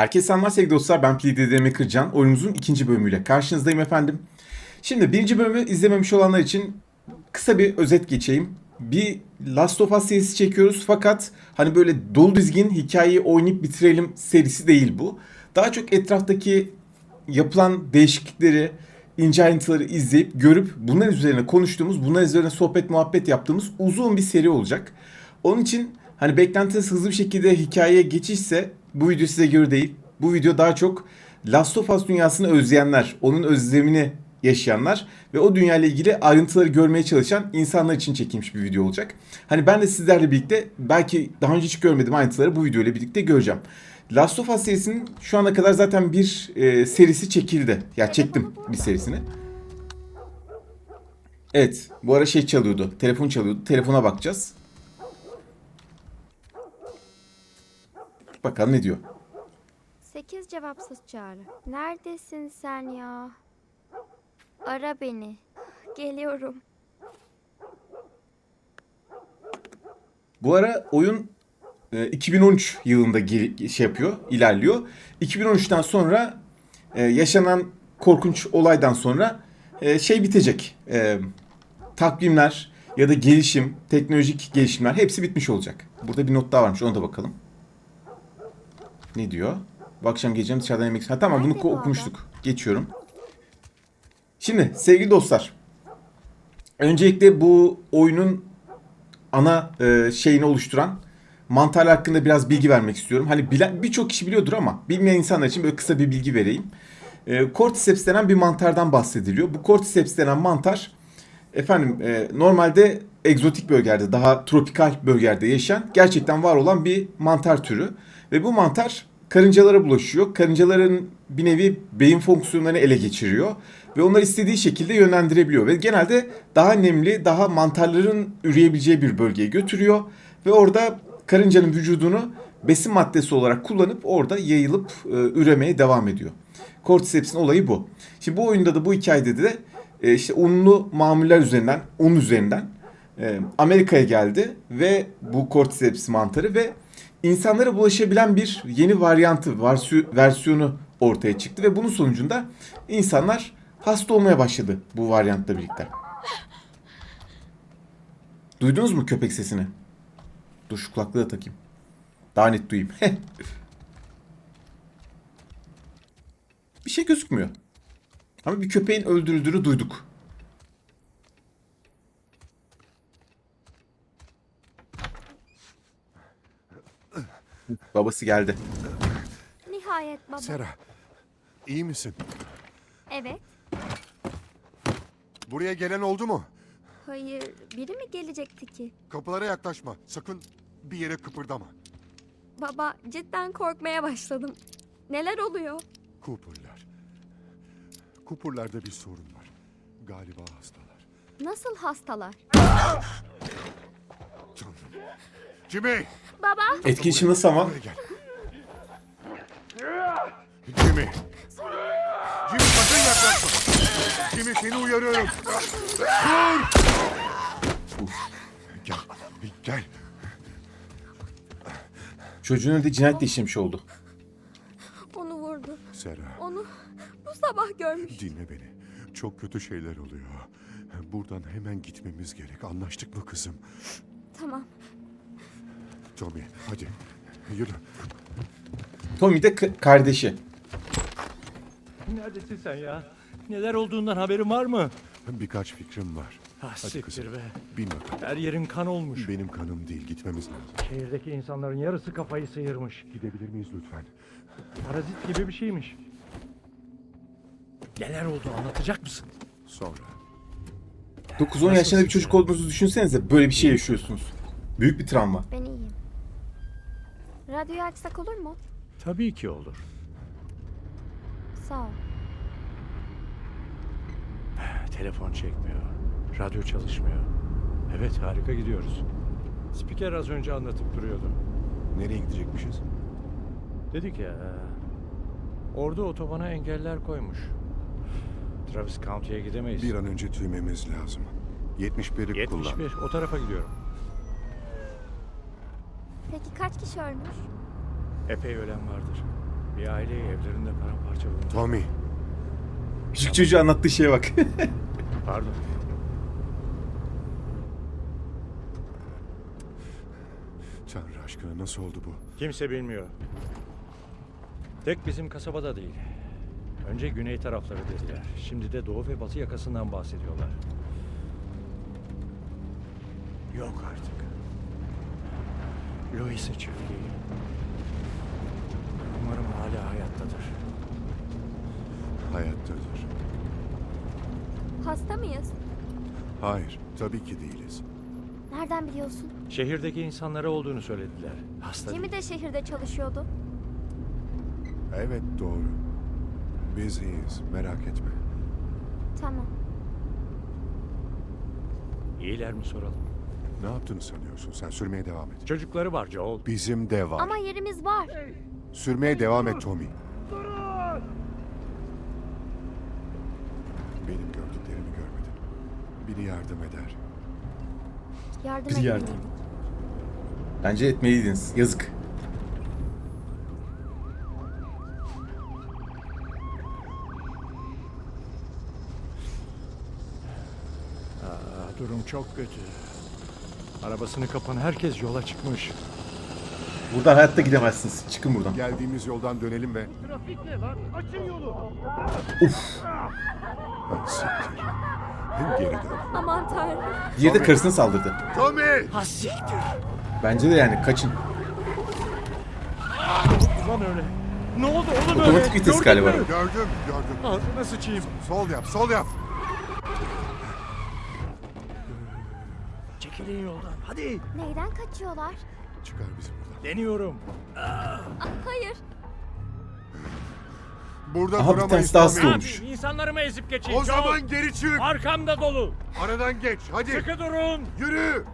Herkese selamlar sevgili dostlar. Ben PDDM Kırcan. Oyunumuzun ikinci bölümüyle karşınızdayım efendim. Şimdi birinci bölümü izlememiş olanlar için kısa bir özet geçeyim. Bir Last of Us serisi çekiyoruz fakat hani böyle dolu dizgin hikayeyi oynayıp bitirelim serisi değil bu. Daha çok etraftaki yapılan değişiklikleri, ince ayrıntıları izleyip görüp bunların üzerine konuştuğumuz, bunların üzerine sohbet muhabbet yaptığımız uzun bir seri olacak. Onun için hani beklentiniz hızlı bir şekilde hikayeye geçişse bu video size göre değil. Bu video daha çok Last of Us dünyasını özleyenler, onun özlemini yaşayanlar ve o dünya ile ilgili ayrıntıları görmeye çalışan insanlar için çekilmiş bir video olacak. Hani ben de sizlerle birlikte belki daha önce hiç görmediğim ayrıntıları bu video ile birlikte göreceğim. Last of Us serisinin şu ana kadar zaten bir e, serisi çekildi. Ya çektim bir serisini. Evet, bu ara şey çalıyordu. Telefon çalıyordu. Telefona bakacağız. Bakalım ne diyor. 8 cevapsız çağrı. Neredesin sen ya? Ara beni. Geliyorum. Bu ara oyun e, 2013 yılında geri, şey yapıyor, ilerliyor. 2013'ten sonra e, yaşanan korkunç olaydan sonra e, şey bitecek. E, takvimler ya da gelişim, teknolojik gelişimler hepsi bitmiş olacak. Burada bir not daha varmış, ona da bakalım. Ne diyor? Bu akşam geleceğim dışarıdan yemek... Ha tamam bunu okumuştuk. Geçiyorum. Şimdi sevgili dostlar. Öncelikle bu oyunun ana e, şeyini oluşturan mantar hakkında biraz bilgi vermek istiyorum. Hani bilen birçok kişi biliyordur ama bilmeyen insanlar için böyle kısa bir bilgi vereyim. E, Cordyceps denen bir mantardan bahsediliyor. Bu Cordyceps denen mantar efendim e, normalde egzotik bölgelerde, daha tropikal bölgelerde yaşayan gerçekten var olan bir mantar türü. Ve bu mantar karıncalara bulaşıyor. Karıncaların bir nevi beyin fonksiyonlarını ele geçiriyor. Ve onları istediği şekilde yönlendirebiliyor. Ve genelde daha nemli, daha mantarların üreyebileceği bir bölgeye götürüyor. Ve orada karıncanın vücudunu besin maddesi olarak kullanıp orada yayılıp e, üremeye devam ediyor. Cordyceps'in olayı bu. Şimdi bu oyunda da bu hikayede de e, işte unlu mamuller üzerinden, un üzerinden e, Amerika'ya geldi ve bu Cordyceps mantarı ve insanlara bulaşabilen bir yeni varyantı, versiyonu ortaya çıktı ve bunun sonucunda insanlar hasta olmaya başladı bu varyantla birlikte. Duydunuz mu köpek sesini? Dur şu kulaklığı da takayım. Daha net duyayım. bir şey gözükmüyor. Ama bir köpeğin öldürüldüğünü duyduk. Babası geldi. Nihayet baba. Sera, iyi misin? Evet. Buraya gelen oldu mu? Hayır. Biri mi gelecekti ki? Kapılara yaklaşma. Sakın bir yere kıpırdama. Baba cidden korkmaya başladım. Neler oluyor? Cooper'lar. Cooper'larda bir sorun var. Galiba hastalar. Nasıl hastalar? Canım. Jimmy! Baba. Etkileşim nasıl ama? Jimmy! Jimmy sakın yaklaşma. Jimmy seni uyarıyorum. Dur! Gel. Gel. Çocuğun önünde cinayet de işlemiş oldu. Onu vurdu. Sera. Onu bu sabah görmüş. Dinle beni. Çok kötü şeyler oluyor. Buradan hemen gitmemiz gerek. Anlaştık mı kızım? Tamam. Tommy hadi yürü. Tommy de kardeşi. Neredesin sen ya? Neler olduğundan haberin var mı? Birkaç fikrim var. Ah Hadi siktir kızım. be. Bin bakalım. Her yerin kan olmuş. Benim kanım değil gitmemiz lazım. Şehirdeki insanların yarısı kafayı sıyırmış. Gidebilir miyiz lütfen? Parazit gibi bir şeymiş. Neler oldu anlatacak mısın? Sonra. 9-10 yaşında bir çocuk olduğunuzu düşünsenize böyle bir şey yaşıyorsunuz. Büyük bir travma. Ben iyiyim. Radyoyu açsak olur mu? Tabii ki olur. Sağ ol. Telefon çekmiyor. Radyo çalışmıyor. Evet harika gidiyoruz. Spiker az önce anlatıp duruyordu. Nereye gidecekmişiz? Dedik ya. Orada otobana engeller koymuş. Travis County'ye gidemeyiz. Bir an önce tüymemiz lazım. 71'i kullan. 71 o tarafa gidiyorum. Peki kaç kişi ölmüş? Epey ölen vardır. Bir aileyi evlerinde paramparça bulundu. Tommy, Küçük çocuğu anlattığı şeye bak. Pardon. Tanrı aşkına nasıl oldu bu? Kimse bilmiyor. Tek bizim kasabada değil. Önce güney tarafları dediler. Şimdi de doğu ve batı yakasından bahsediyorlar. Yok artık. Louis'e çiftliği. Umarım hala hayattadır. Hayattadır. Hasta mıyız? Hayır, tabii ki değiliz. Nereden biliyorsun? Şehirdeki insanlara olduğunu söylediler. Hasta Jimmy değil. de şehirde çalışıyordu. Evet doğru. Biz iyiyiz, merak etme. Tamam. İyiler mi soralım? Ne yaptığını sanıyorsun? Sen sürmeye devam et. Çocukları var Joel. Bizim de var. Ama yerimiz var. Sürmeye devam et Tommy. Benim gördüklerimi görmedin. Biri yardım eder. Yardım Bir edin. yardım. Bence etmeliydiniz. Yazık. Durum çok kötü. Arabasını kapan herkes yola çıkmış. Buradan hayatta gidemezsiniz. Çıkın buradan. Geldiğimiz yoldan dönelim ve... Trafik ne lan? Açın yolu. Ha, siktir. Geri dön. Aman tanrım. Diğeri de karısına saldırdı. Tommy! Ha siktir. Bence de yani kaçın. Ulan öyle. Ne oldu oğlum öyle? Otomatik vites galiba. Gördüm, gördüm. Ağzına sıçayım. Sol yap, sol yap. Çekilin yoldan. Hadi. Neyden kaçıyorlar? Çıkar bizi buradan. Deniyorum. Ah, hayır. Burada Aha, bir duramayız tanesi daha Ne olmuş. yapayım? İnsanlarımı ezip geçeyim. O Joel. zaman geri çık. Arkamda dolu. Aradan geç, hadi. Sıkı durun. Yürü.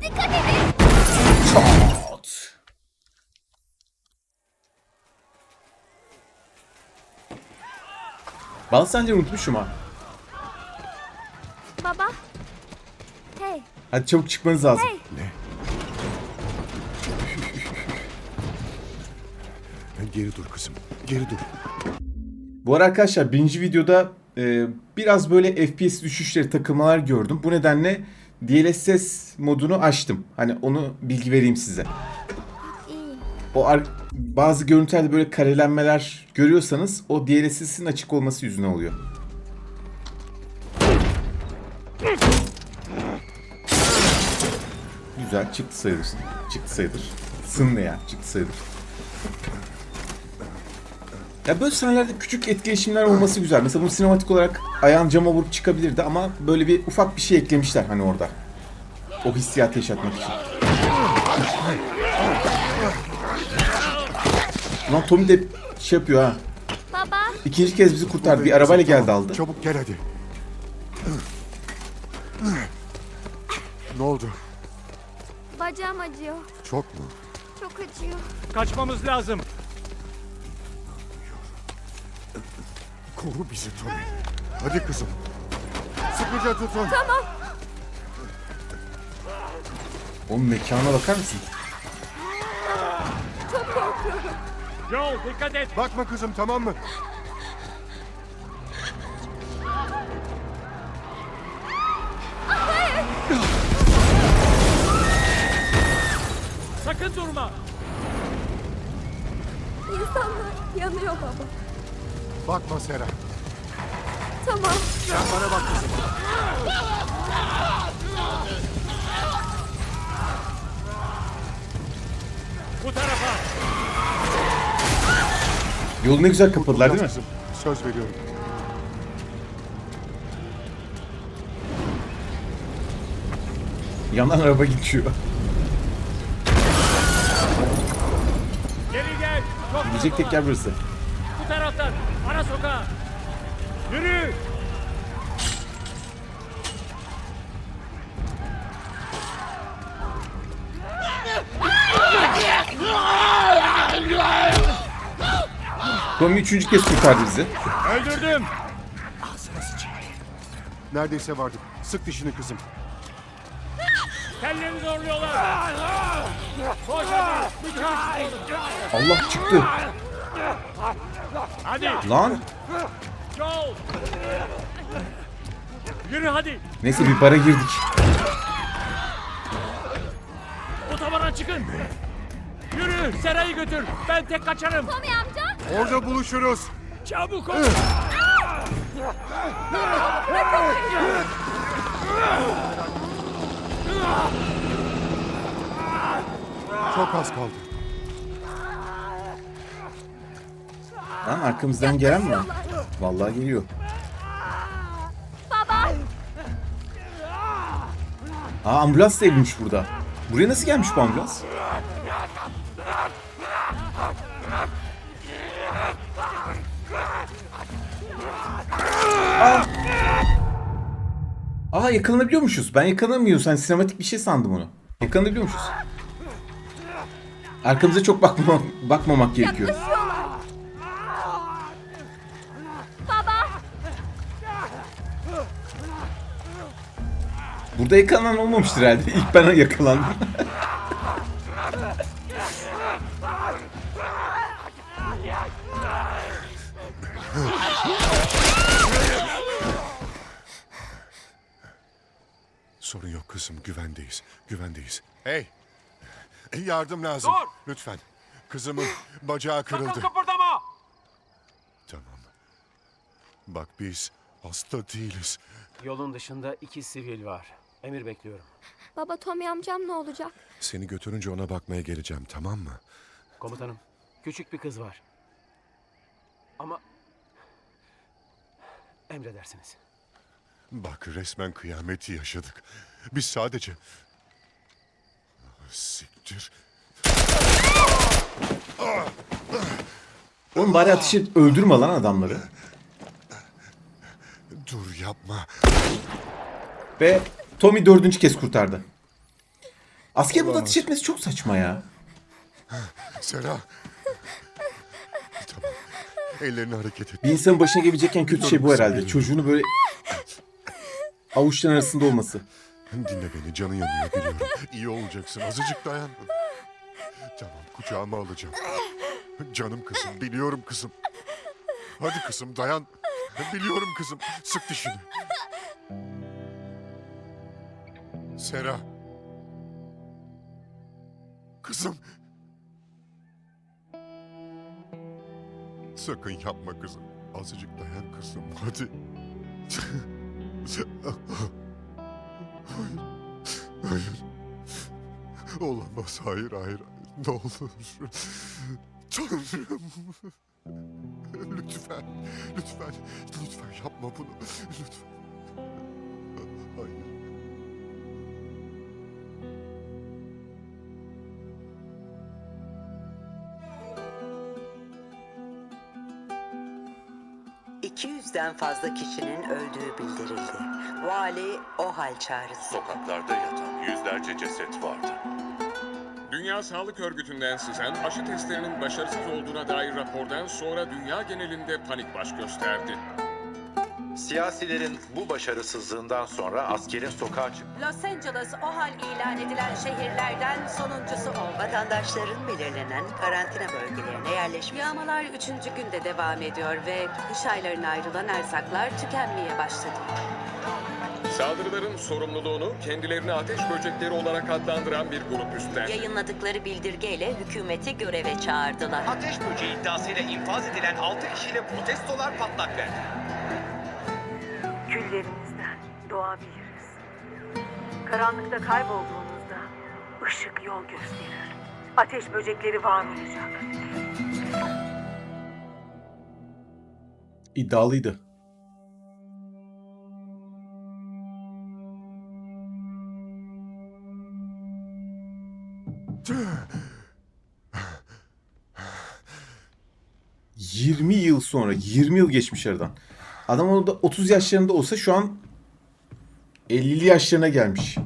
Dikkat edin. Bal sence unutmuşum ha. Baba. Hey, Hadi çabuk çıkmanız lazım. hey. Geri dur kızım, geri dur. Bu ara arkadaşlar birinci videoda e, biraz böyle FPS düşüşleri takılmalar gördüm. Bu nedenle DLSS modunu açtım. Hani onu bilgi vereyim size. İyi. O ar- bazı görüntülerde böyle karelenmeler görüyorsanız o DLSS'in açık olması yüzünden oluyor. Güzel çıktı sayılır. Çıktı sayılır. Sın ne ya? Çıktı sayılır. Ya böyle sahnelerde küçük etkileşimler olması güzel. Mesela bunu sinematik olarak ayağın cama vurup çıkabilirdi ama böyle bir ufak bir şey eklemişler hani orada. O hissiyatı yaşatmak için. Lan Tommy de şey yapıyor ha. Baba. İkinci kez bizi kurtardı. Bir arabayla geldi aldı. Çabuk gel hadi. Ne oldu? Bacağım acıyor. Çok mu? Çok acıyor. Kaçmamız lazım. Koru bizi Tommy. Hadi kızım. Sıkıca tutun. Oğlum mekana bakar mısın? Joel dikkat et. Bakma kızım tamam mı? Sakın durma. İnsanlar yanıyor baba. Bakma Sera. Tamam. Bana bak kızım. Bu tarafa. Yolu ne güzel kapadılar değil mi? Kızım, Söz veriyorum. Yandan araba geçiyor. Gidecek tek yer burası. Bu taraftan. Ara sokağa. Yürü. Tommy üçüncü kez kurtardı bizi. Öldürdüm. Neredeyse vardık. Sık dişini kızım. Kellerini zorluyorlar. Allah çıktı. Hadi Lan. Joel. Yürü hadi. Neyse bir bara girdik. Otobana çıkın. Yürü Sera'yı götür. Ben tek kaçarım. Tommy amca. Orada buluşuruz. Çabuk ol. Çok az kaldı. Lan arkamızdan gelen mi? var? Vallahi geliyor. Baba. Aa ambulans da evliymiş burada. Buraya nasıl gelmiş bu ambulans? Aa. Aa yakalanabiliyormuşuz. Ben yakalanamıyorum. Sen sinematik bir şey sandım onu. Yakalanabiliyormuşuz. Arkamıza çok bakma, bakmamak gerekiyor. Yaklaşıyorlar. Baba. Burada yakalanan olmamıştır herhalde. İlk ben yakalandım. Sorun yok kızım, güvendeyiz. Güvendeyiz. Hey! Yardım lazım. Lütfen. Kızımın bacağı kırıldı. kıpırdama. Tamam. Bak biz hasta değiliz. Yolun dışında iki sivil var. Emir bekliyorum. Baba Tommy amcam ne olacak? Seni götürünce ona bakmaya geleceğim, tamam mı? Komutanım, küçük bir kız var. Ama... Emredersiniz. Bak resmen kıyameti yaşadık. Biz sadece... Siktir. Oğlum bari ateş et, öldürme lan adamları. Dur yapma. Ve Tommy dördüncü kez kurtardı. Asker burada ateş etmesi çok saçma ya. Sera. Tamam. Ellerini hareket et. Bir insanın başına gelebilecekken kötü şey bu herhalde. Çocuğunu böyle avuçların arasında olması. Dinle beni canın yanıyor biliyorum. İyi olacaksın azıcık dayan. Tamam kucağıma alacağım. Canım kızım biliyorum kızım. Hadi kızım dayan. Biliyorum kızım sık dişini. Sera. Kızım. Sakın yapma kızım. Azıcık dayan kızım hadi. Hayır. Olamaz. Hayır, hayır. Ne olur. Tanrım. Lütfen. Lütfen. Lütfen yapma bunu. Lütfen. Hayır. ...200'den fazla kişinin öldüğü bildirildi. Vali o hal çağrısı. Sokaklarda yatan yüzlerce ceset vardı. Dünya Sağlık Örgütü'nden sızan aşı testlerinin başarısız olduğuna dair rapordan sonra dünya genelinde panik baş gösterdi. Siyasilerin bu başarısızlığından sonra askerin sokağa çık Los Angeles o hal ilan edilen şehirlerden sonuncusu oldu. Vatandaşların belirlenen karantina bölgelerine yerleşmesi. Yağmalar üçüncü günde devam ediyor ve kış aylarına ayrılan erzaklar tükenmeye başladı. Saldırıların sorumluluğunu kendilerini ateş böcekleri olarak adlandıran bir grup üstlendi. Yayınladıkları bildirgeyle hükümeti göreve çağırdılar. Ateş böceği iddiasıyla infaz edilen 6 kişiyle protestolar patlak verdi. Küllerinizden doğabiliriz. Karanlıkta kaybolduğunuzda ışık yol gösterir. Ateş böcekleri var olacak. İddialıydı. ...20 yıl sonra... ...20 yıl geçmiş aradan. Adam orada 30 yaşlarında olsa şu an... ...50'li yaşlarına gelmiş.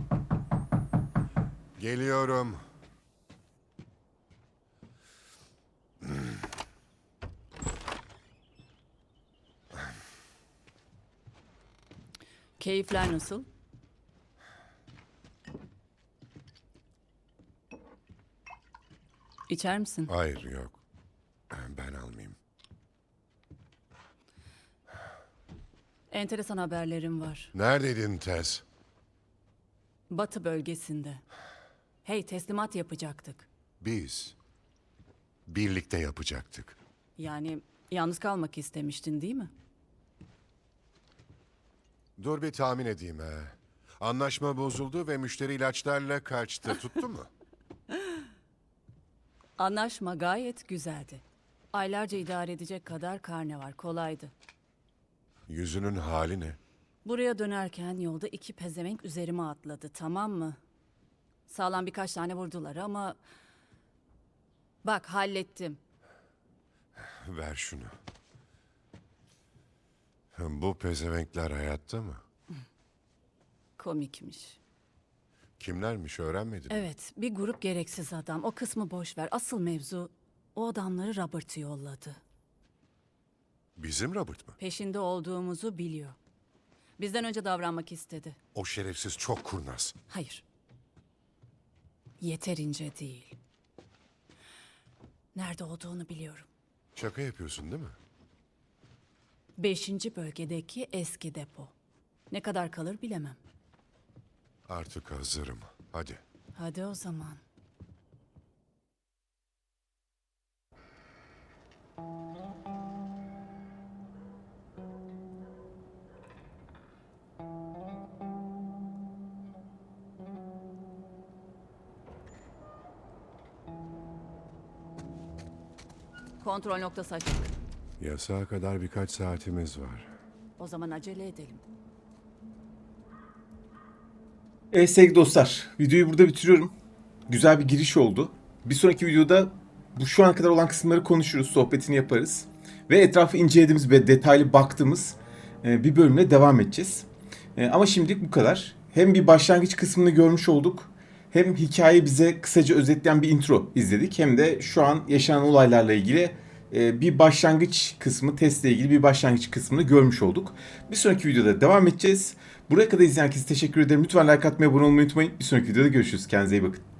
Geliyorum. Keyifler nasıl? İçer misin? Hayır yok. Ben almayayım. Enteresan haberlerim var. Neredeydin Tess? Batı bölgesinde. Hey teslimat yapacaktık. Biz. Birlikte yapacaktık. Yani yalnız kalmak istemiştin değil mi? Dur bir tahmin edeyim ha. Anlaşma bozuldu ve müşteri ilaçlarla kaçtı. Tuttu mu? Anlaşma gayet güzeldi. Aylarca idare edecek kadar karne var. Kolaydı. Yüzünün hali ne? Buraya dönerken yolda iki pezevenk üzerime atladı tamam mı? Sağlam birkaç tane vurdular ama... Bak hallettim. Ver şunu. Bu pezevenkler hayatta mı? Komikmiş. Kimlermiş öğrenmedin mi? Evet bir grup gereksiz adam. O kısmı boş ver. Asıl mevzu o adamları Robert'ı yolladı. Bizim Robert mı? Peşinde olduğumuzu biliyor. Bizden önce davranmak istedi. O şerefsiz çok kurnaz. Hayır. Yeterince değil. Nerede olduğunu biliyorum. Şaka yapıyorsun değil mi? Beşinci bölgedeki eski depo. Ne kadar kalır bilemem. Artık hazırım. Hadi. Hadi o zaman. Kontrol noktası açık. Yasağa kadar birkaç saatimiz var. O zaman acele edelim. Evet sevgili dostlar videoyu burada bitiriyorum. Güzel bir giriş oldu. Bir sonraki videoda bu şu ana kadar olan kısımları konuşuruz, sohbetini yaparız. Ve etrafı incelediğimiz ve detaylı baktığımız e, bir bölümle devam edeceğiz. E, Ama şimdilik bu kadar. Hem bir başlangıç kısmını görmüş olduk. Hem hikayeyi bize kısaca özetleyen bir intro izledik. Hem de şu an yaşanan olaylarla ilgili bir başlangıç kısmı, testle ilgili bir başlangıç kısmını görmüş olduk. Bir sonraki videoda devam edeceğiz. Buraya kadar izleyen herkese teşekkür ederim. Lütfen like atmayı, abone olmayı unutmayın. Bir sonraki videoda görüşürüz. Kendinize iyi bakın.